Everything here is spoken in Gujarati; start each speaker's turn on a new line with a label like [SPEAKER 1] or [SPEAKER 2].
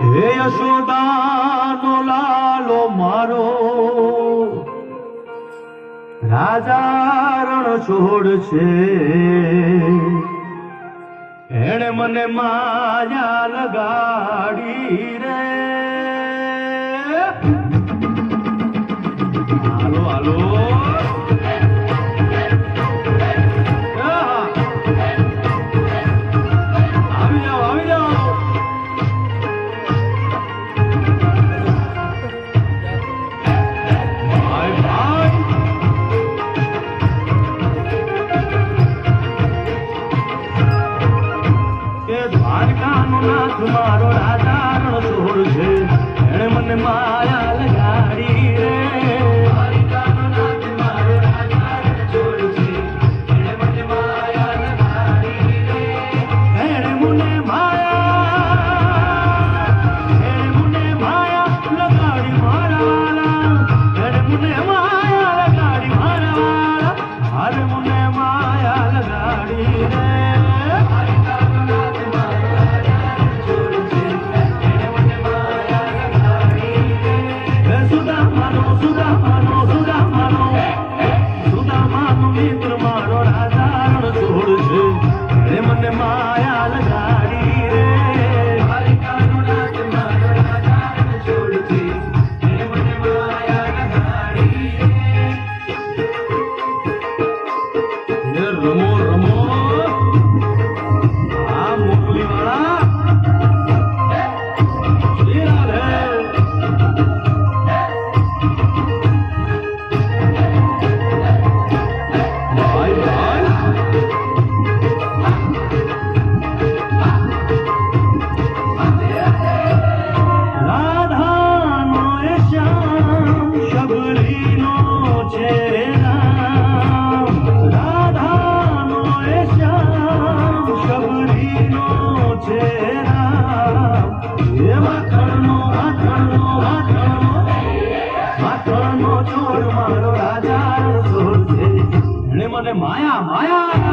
[SPEAKER 1] હે યશોદાનો લાલો મારો. રાજા છોડ છે. એણે મને માયા લગાડી રે. હાલો હાલો. મારો રાજા રણછોડ છે. એણે મને માયા बोले माया माया!